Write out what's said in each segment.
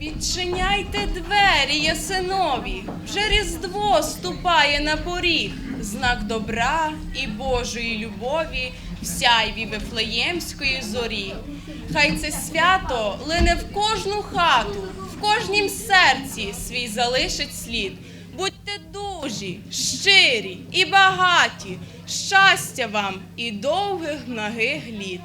Відчиняйте двері, ясинові, вже Різдво ступає на поріг, знак добра і Божої любові в сяйві Вифлеємської зорі. Хай це свято лине в кожну хату, в кожнім серці свій залишить слід. Будьте дужі, щирі і багаті, щастя вам і довгих многих літ.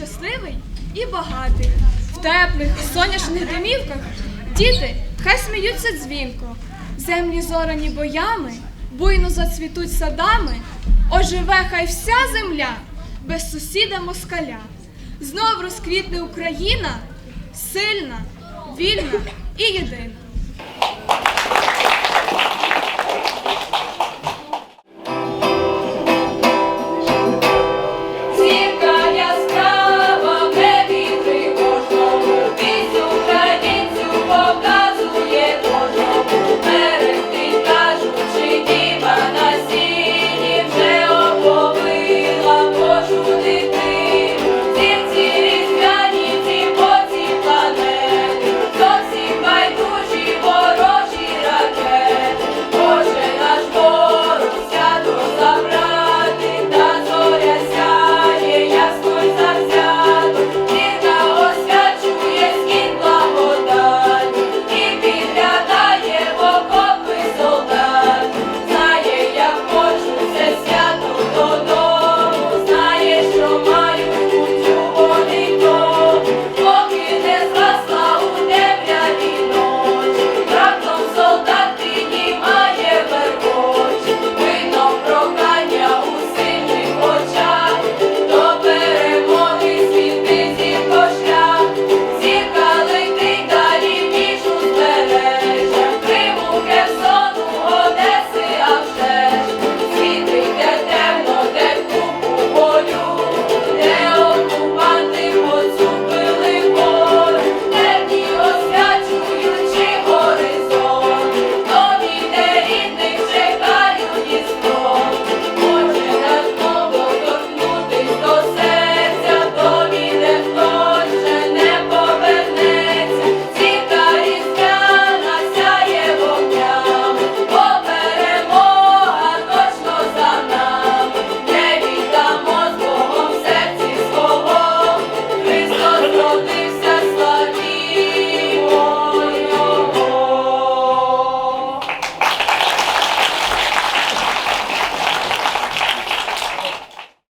щасливий і багатий. В теплих, сонячних домівках діти хай сміються дзвінко. Землі зорані боями, буйно зацвітуть садами. Оживе, хай вся земля без сусіда москаля. Знов розквітне Україна сильна, вільна і єдина.